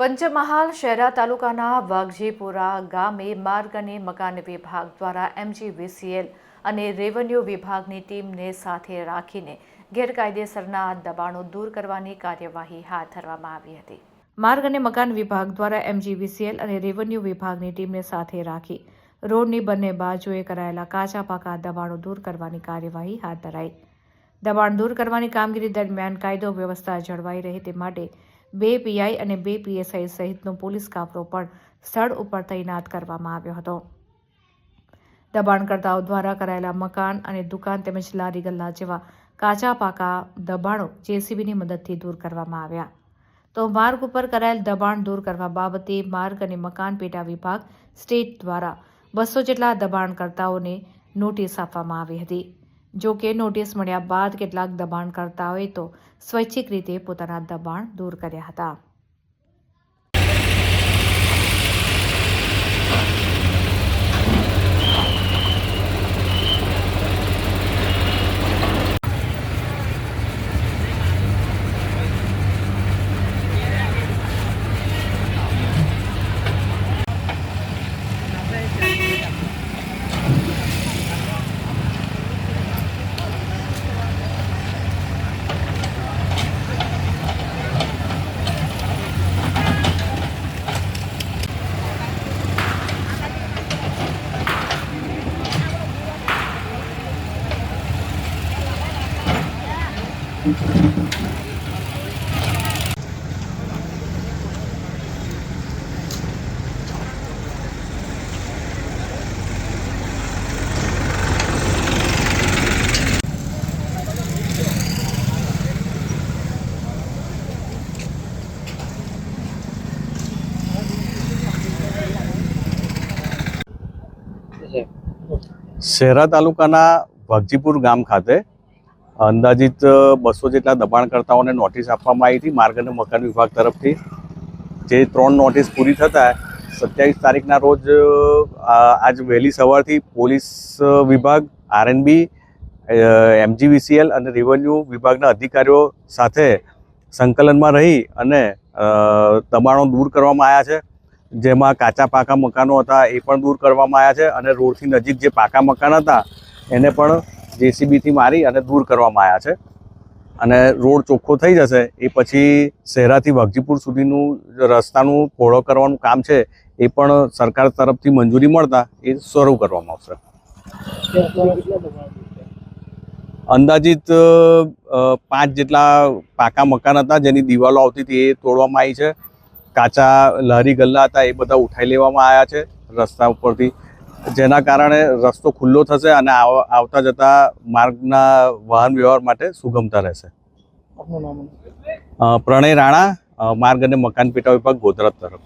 પંચમહાલ શહેરા તાલુકાના વાઘજીપુરા ગામે માર્ગ અને મકાન વિભાગ દ્વારા એમજીવીસીએલ અને રેવન્યુ વિભાગની ટીમને સાથે રાખીને ગેરકાયદેસરના દબાણો દૂર કરવાની કાર્યવાહી હાથ ધરવામાં આવી હતી. માર્ગ અને મકાન વિભાગ દ્વારા એમજીવીસીએલ અને રેવન્યુ વિભાગની ટીમને સાથે રાખી રોડની બંને બાજુએ કરાયેલા કાચા પાકા દબાણો દૂર કરવાની કાર્યવાહી હાથ ધરાઈ. દબાણ દૂર કરવાની કામગીરી દરમિયાન કાયદો વ્યવસ્થા જળવાઈ રહે તે માટે બે પીઆઈ અને બે પીએસઆઈ સહિતનો પોલીસ કાફલો પણ સ્થળ ઉપર તૈનાત કરવામાં આવ્યો હતો. દબાણકર્તાઓ દ્વારા કરાયેલા મકાન અને દુકાન તેમજ લારી ગલ્લા જેવા કાચા પાકા દબાણો જેસીબીની મદદથી દૂર કરવામાં આવ્યા. તો માર્ગ ઉપર કરાયેલ દબાણ દૂર કરવા બાબતે માર્ગ અને મકાન પેટા વિભાગ સ્ટેટ દ્વારા બસો જેટલા દબાણકર્તાઓને નોટિસ આપવામાં આવી હતી. જો કે નોટિસ મળ્યા બાદ કેટલાક દબાણકર્તાઓએ તો સ્વૈચ્છિક રીતે પોતાના દબાણ દૂર કર્યા હતા. શહેરા તાલુકાના ભગજીપુર ગામ ખાતે અંદાજિત બસો જેટલા દબાણકર્તાઓને નોટિસ આપવામાં આવી હતી માર્ગ અને મકાન વિભાગ તરફથી. જે ત્રણ નોટિસ પૂરી થતાં, સત્યાવીસ તારીખના રોજ આજ વહેલી સવારથી પોલીસ વિભાગ આરએનબી એમજીવીસીએલ અને રેવન્યુ વિભાગના અધિકારીઓ સાથે સંકલનમાં રહી અને દબાણો દૂર કરવામાં આવ્યા છે. જેમાં કાચા પાકા મકાનો હતા એ પણ દૂર કરવામાં આવ્યા છે અને રોડથી નજીક જે પાકા મકાન હતા, એને પણ જેસીબીથી મારી અને દૂર કરવામાં આવ્યા છે. અને રોડ ચોખ્ખો થઈ જશે, એ પછી શહેરાથી વાઘજીપુર સુધીનું રસ્તાનું પહોળો કરવાનું કામ છે, એ પણ સરકાર તરફથી મંજૂરી મળતા એ શરૂ કરવામાં આવશે. અંદાજિત પાંચ જેટલા પાકા મકાન હતા જેની દિવાલો આવતી હતી એ તોડવામાં આવી છે. કાચા લહેરી ગલ્લા હતા, એ બધા ઉઠાઈ લેવામાં આવ્યા છે રસ્તા ઉપરથી. જેના કારણે રસ્તો ખુલ્લો થશે અને આવતા જતા માર્ગના વાહન વ્યવહાર માટે સુગમતા રહેશે. પ્રણય રાણા માર્ગ અને મકાન પેટા વિભાગ ગોધરા તરફ.